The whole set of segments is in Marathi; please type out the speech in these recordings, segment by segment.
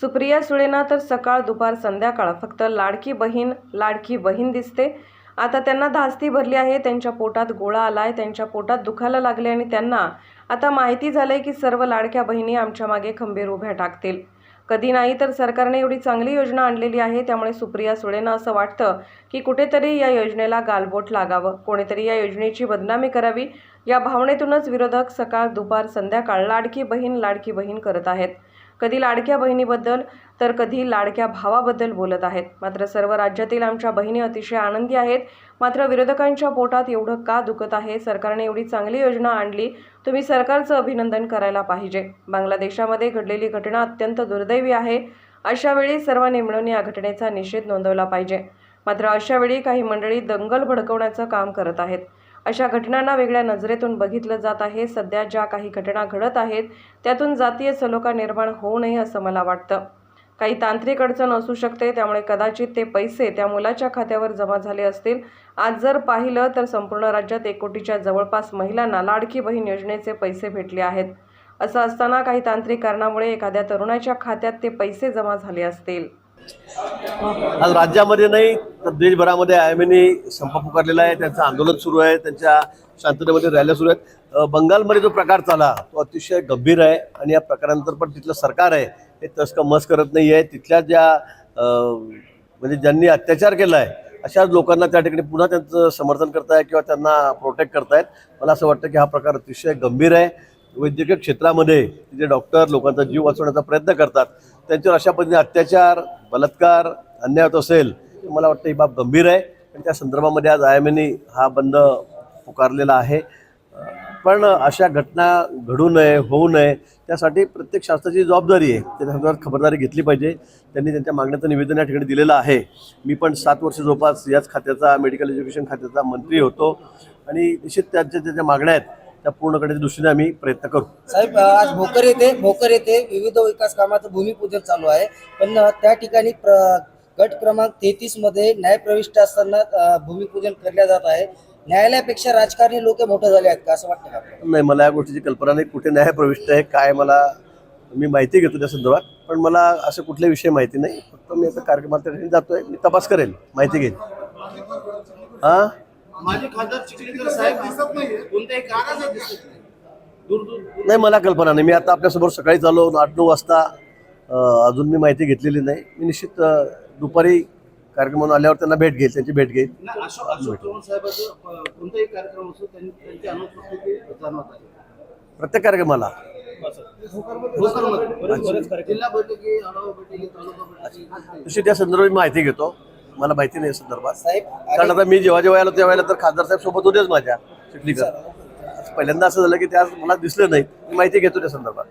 सुप्रिया सुळेना तर सकाळ दुपार संध्याकाळ फक्त लाडकी बहीण लाडकी बहीण दिसते. आता त्यांना धास्ती भरली आहे त्यांच्या पोटात गोळा आलाय त्यांच्या पोटात दुखायला लागले आणि त्यांना आता माहिती झालंय की सर्व लाडक्या बहिणी आमच्या मागे खंबीर उभ्या टाकतील. कधी नाही तर सरकारने एवढी चांगली योजना आणलेली आहे त्यामुळे सुप्रिया सुळेंना असं वाटतं की कुठेतरी या योजनेला गालबोट लागावं. कोणीतरी या योजनेची बदनामी करावी. या भावनेतूनच विरोधक सकाळ दुपार संध्याकाळ लाडकी बहीण लाडकी बहीण करत आहेत. कधी लाडक्या बहिणीबद्दल तर कधी लाडक्या भावाबद्दल बोलत आहेत. मात्र सर्व राज्यातील आमच्या बहिणी अतिशय आनंदी आहेत. मात्र विरोधकांच्या पोटात एवढं का दुखत आहे? सरकारने एवढी चांगली योजना आणली तुम्ही सरकारचं अभिनंदन करायला पाहिजे. बांगलादेशामध्ये घडलेली घटना अत्यंत दुर्दैवी आहे. अशावेळी सर्व सर्वांनी मिळून या घटनेचा निषेध नोंदवला पाहिजे. मात्र अशावेळी काही मंडळी दंगल भडकवण्याचं काम करत आहेत. अशा घटनांना वेगळ्या नजरेतून बघितलं जात आहे. सध्या ज्या काही घटना घडत आहेत त्यातून जातीय सलोखा निर्माण होऊ नये असं मला वाटतं. काही तांत्रिक अडचण असू शकते त्यामुळे कदाचित ते पैसे त्या मुलाच्या खात्यावर जमा झाले असतील. आज जर पाहिलं तर संपूर्ण राज्यात एक कोटीच्या जवळपास महिलांना लाडकी बहीण योजनेचे पैसे भेटले आहेत. असं असताना काही तांत्रिक कारणामुळे एखाद्या तरुणाच्या खात्यात ते पैसे जमा झाले असतील. आज राज्यामध्ये नाही तर देशभरामध्ये आय एम एने संप पुकारलेला आहे. त्यांचं आंदोलन सुरू आहे. त्यांच्या शांततेमध्ये रॅल्या सुरू आहेत. बंगालमध्ये जो प्रकार चाला तो अतिशय गंभीर आहे आणि या प्रकारानंतर पण तिथलं सरकार आहे हे तसं मस करत नाही आहे. तिथल्या ज्या म्हणजे ज्यांनी अत्याचार केला आहे अशाच लोकांना त्या ठिकाणी पुन्हा त्यांचं समर्थन करताय किंवा त्यांना प्रोटेक्ट करतायत. मला असं वाटतं की हा प्रकार अतिशय गंभीर आहे. वैद्यकीय क्षेत्रामध्ये जे डॉक्टर लोकांचा जीव वाचवण्याचा प्रयत्न करतात त्यांच्यावर अशा पद्धतीने अत्याचार बलात्कार अन्याय होत असेल तर मला वाटतं ही बाब गंभीर आहे. आणि त्या संदर्भामध्ये आज आय एम हा बंद पुकारलेला आहे. पण अशा घटना घडू नये होऊ नये त्यासाठी प्रत्येक शासनाची जबाबदारी आहे. त्या संदर्भात खबरदारी घेतली पाहिजे. त्यांनी त्यांच्या मागण्याचं निवेदन या ठिकाणी दिलेलं आहे. मी पण सात वर्ष जवळपास याच खात्याचा मेडिकल एज्युकेशन खात्याचा मंत्री होतो. आणि निश्चित त्यांच्या ज्या ज्या मागण्या आहेत. त्या पूर्ण करण्याच्या दृष्टीने आम्ही प्रयत्न करू. साहेब आज भोकर येथे भोकर येथे विविध विकास कामाचं भूमिपूजन चालू आहे. पण त्या ठिकाणी प्र- गट क्रमांक तेहतीसमध्ये न्याय प्रविष्ट असताना अ, भूमिपूजन केल्या जात आहे. न्यायालयापेक्षा राजकारणी लोक मोठे झाले आहेत का? असं वाटतं का आपल्याला? नाही मला या गोष्टीची कल्पना नाही. कुठे न्याय प्रविष्ट आहे काय मला मी माहिती घेतो त्या संदर्भात. पण मला असं कुठले विषय माहिती नाही. फक्त मी आता कार्यक्रमात त्या ठिकाणी जातोय. मी तपास करेल. माहिती घेईन. हां? माझे खासदार चिखलीकर साहेब दिसत नाहीये. कोणत्याही दिसत नाही. दूर दूर नाही मला कल्पना नाही. मी आता आपल्यासमोर सकाळी चालू आठ नऊ वाजता अजून मी माहिती घेतलेली नाही. मी निश्चित दुपारी कार्यक्रमावर आल्यावर त्यांना भेट घेईल त्यांची भेट घेईल. कोणताही कार्यक्रम असो त्यांची अनुपस्थिती जाणवत आहे. प्रत्येक कार्यक्रमाला. भोकरमध्ये. जिल्हा बैठकी आढावा बैठकी तालुका बैठकी. निश्चित या संदर्भात माहिती घेतो. मला माहिती नाही या संदर्भात. साहेब कारण आता मी जेव्हा जेव्हा आलो त्यावेळेला तर खासदार साहेब सोबत होतेच माझ्या चिखलीकर. पहिल्यांदा असं झालं की ते आज मला दिसलं नाही मी माहिती घेतो त्या संदर्भात.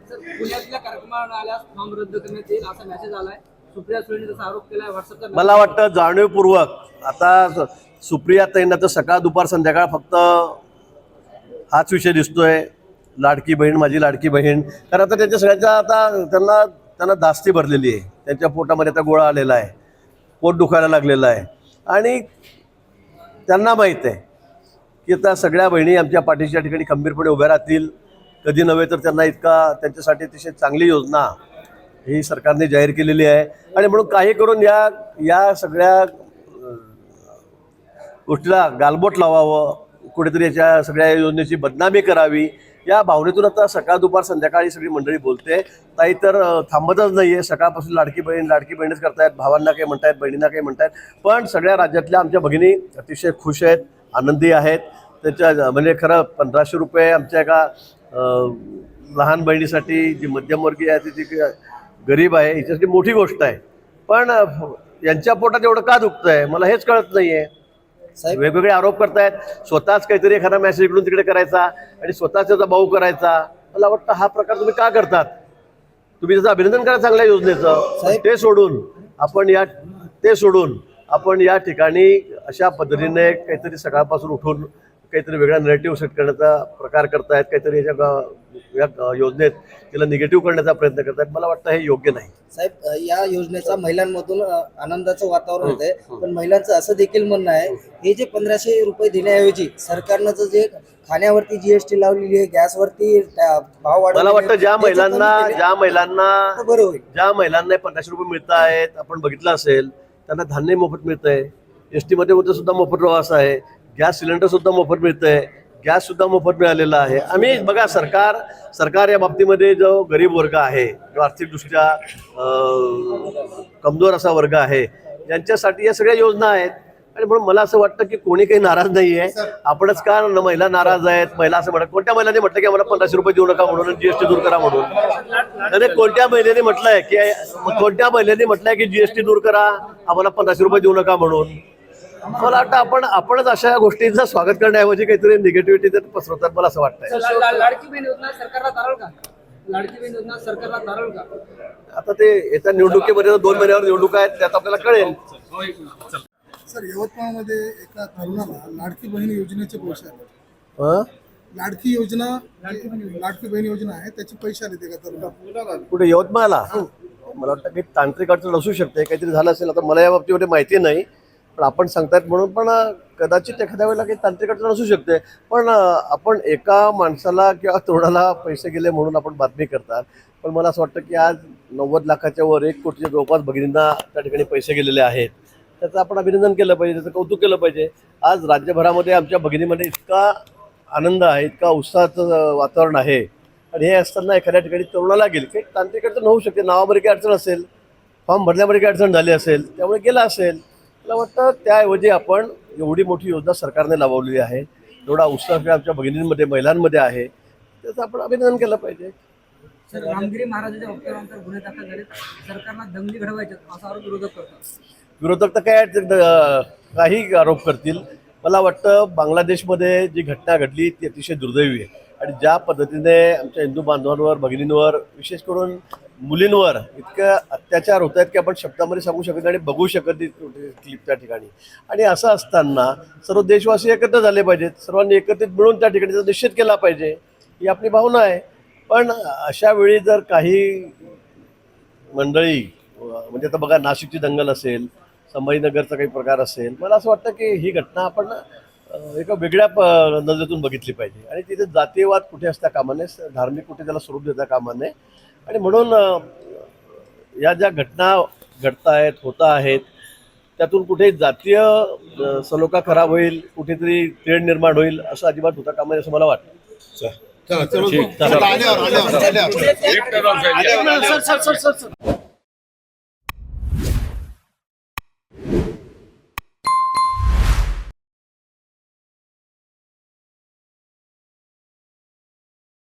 मला वाटतं जाणीवपूर्वक आता सुप्रिया ताईंना तर सकाळ दुपार संध्याकाळ फक्त हाच विषय दिसतोय. लाडकी बहीण माझी लाडकी बहीण. कारण आता त्यांच्या सगळ्यांच्या आता त्यांना त्यांना दास्ती भरलेली आहे. त्यांच्या पोटामध्ये आता गोळा आलेला आहे. पोट दुखायला लागलेलं आहे. आणि त्यांना माहीत आहे की आता सगळ्या बहिणी आमच्या पाठीच्या ठिकाणी खंबीरपणे उभ्या राहतील. कधी नव्हे तर त्यांना इतका त्यांच्यासाठी अतिशय चांगली योजना ही सरकारने जाहीर केलेली आहे. आणि म्हणून काही करून या या सगळ्या गोष्टीला गालबोट लावावं. कुठेतरी याच्या सगळ्या योजनेची बदनामी करावी. या भावनेतून आता सकाळ दुपार संध्याकाळी सगळी मंडळी बोलते. ताई तर थांबतच नाही आहे सकाळपासून लाडकी बहीण लाडकी बहीणच करतायत. भावांना काही म्हणतायत बहिणींना काही म्हणतायत. पण सगळ्या राज्यातल्या आमच्या भगिनी अतिशय खुश आहेत आनंदी आहेत. त्याच्या म्हणजे खरं पंधराशे रुपये आमच्या एका लहान बहिणीसाठी जी मध्यमवर्गीय आहे ती जी गरीब आहे हिच्यासाठी मोठी गोष्ट आहे. पण यांच्या पोटात एवढं का दुखतंय? मला हेच कळत नाही आहे वेगवेगळे आरोप करतायत. स्वतःच काहीतरी एखादा मेसेज इकडून तिकडे करायचा आणि स्वतःच त्याचा भाऊ करायचा. मला वाटतं हा प्रकार तुम्ही का करतात? तुम्ही त्याचं अभिनंदन करा चांगल्या योजनेचं. ते सोडून आपण या ते सोडून आपण या ठिकाणी अशा पद्धतीने काहीतरी सकाळपासून उठून काहीतरी वेगळा नरेटिव्ह सेट करण्याचा प्रकार करतायत. काहीतरी याच्या या योजनेत तिला निगेटिव्ह करण्याचा प्रयत्न करतात मला वाटतं हे योग्य नाही. साहेब या योजनेचा महिलांमधून आनंदाचं वातावरण होत आहे पण महिलांचं असं देखील म्हणणं आहे हे. जे पंधराशे रुपये देण्याऐवजी सरकारनं जे खाण्यावरती जीएसटी लावलेली आहे गॅसवरती भाव वाढ मला वाटतं ज्या महिलांना ज्या महिलांना बरं होईल. ज्या महिलांना पंधराशे रुपये मिळत आहेत आपण बघितलं असेल त्यांना धान्य मोफत मिळत आहे एस टीमध्ये मध्ये सुद्धा मोफत प्रवास आहे. गॅस सिलेंडर सुद्धा मोफत मिळत आहे गॅस सुद्धा मोफत मिळालेला आहे. आम्ही बघा सरकार सरकार या बाबतीमध्ये जो गरीब वर्ग आहे जो आर्थिकदृष्ट्या कमजोर असा वर्ग आहे यांच्यासाठी या सगळ्या योजना आहेत. आणि म्हणून मला असं वाटतं की कोणी काही नाराज नाही आहे आपणच का महिला नाराज आहेत? महिला असं म्हणत कोणत्या महिलाने म्हटलं की आम्हाला पंधराशे रुपये देऊ नका म्हणून जीएसटी दूर करा म्हणून? आणि कोणत्या महिलेने म्हटलंय की कोणत्या महिलेने म्हटलंय की जीएसटी दूर करा? आम्हाला पंधराशे रुपये देऊ नका म्हणून? मला वाटतं आपण आपणच अशा गोष्टींचं स्वागत करण्याऐवजी काहीतरी निगेटिव्हिटी पसरवतात मला असं वाटतंय. ला- ला- लाडकी बहीण योजना सरकारला तारळ का? लाडकी बहीण योजना सरकारला तारळ का? आता ते येत्या निवडणुकीमध्ये दोन महिन्यावर निवडणूक आहेत त्यात आपल्याला कळेल. सर यवतमाळमध्ये एका तरुणाला लाडकी बहीण योजनेचे पैसे आले. हं? लाडकी योजना लाडकी बहीण योजना आहे त्याचे पैसे आले ते का तरुणाला. कुठे यवतमाळला? मला वाटतं काही तांत्रिक अडचण असू शकते काहीतरी झालं असेल आता मला या बाबतीमध्ये माहिती नाही. पण आपण सांगतायत म्हणून पण कदाचित एखाद्या वेळेला काही तांत्रिक अडचण असू शकते. पण आपण एका माणसाला किंवा तरुणाला पैसे गेले म्हणून आपण बातमी करतात. पण मला असं वाटतं की आज नव्वद लाखाच्या वर एक कोटीच्या जवळपास भगिनींना त्या ठिकाणी पैसे गेलेले आहेत. त्याचं आपण अभिनंदन केलं पाहिजे त्याचं कौतुक केलं पाहिजे. आज राज्यभरामध्ये आमच्या भगिनीमध्ये इतका आनंद आहे इतका उत्साहाचं वातावरण आहे. आणि हे असताना एखाद्या ठिकाणी तरुणाला गेली काही तांत्रिक अडचण होऊ शकते. नावामध्ये काही अडचण असेल फॉर्म भरण्यामध्ये काही अडचण झाली असेल त्यामुळे गेला असेल मला वाटतं त्याऐवजी आपण एवढी मोठी योजना सरकारने लावलेली आहे. एवढा उत्साह आमच्या भगिनींमध्ये महिलांमध्ये आहे. त्याचं आपण अभिनंदन केलं पाहिजे. सर रामगिरी महाराजांच्या वक्तव्यानंतर गुन्हे दाखल झाले सरकारला दंगली घडवायचे असा आरोप विरोधक करतात. विरोधक तर काय काही आरोप करतील. मला वाटतं बांगलादेशमध्ये जी घटना घडली ती अतिशय दुर्दैवी आहे. आणि ज्या पद्धतीने आमच्या हिंदू बांधवांवर भगिनींवर विशेष करून मुलींवर इतकं अत्याचार होत आहेत की आपण शब्दामध्ये सांगू शकत आणि बघू शकत नाही क्लिप त्या ठिकाणी. आणि असं असताना सर्व देशवासी एकत्र झाले पाहिजेत सर्वांनी एकत्रित मिळून त्या ठिकाणी त्याचा निषेध केला पाहिजे ही आपली भावना आहे. पण अशा वेळी जर काही मंडळी म्हणजे आता बघा नाशिकची दंगल असेल संभाजीनगरचा काही प्रकार असेल मला असं वाटतं की ही घटना आपण एका वेगळ्या नजरेतून बघितली पाहिजे. आणि तिथे जातीयवाद कुठे असता कामा नये धार्मिक कुठे त्याला स्वरूप देता कामा नये. आणि म्हणून या ज्या घटना घडत आहेत होत आहेत त्यातून कुठे जातीय सलोखा खराब होईल कुठेतरी तेढ निर्माण होईल असं अजिबात होता कामा नये असं मला वाटतं.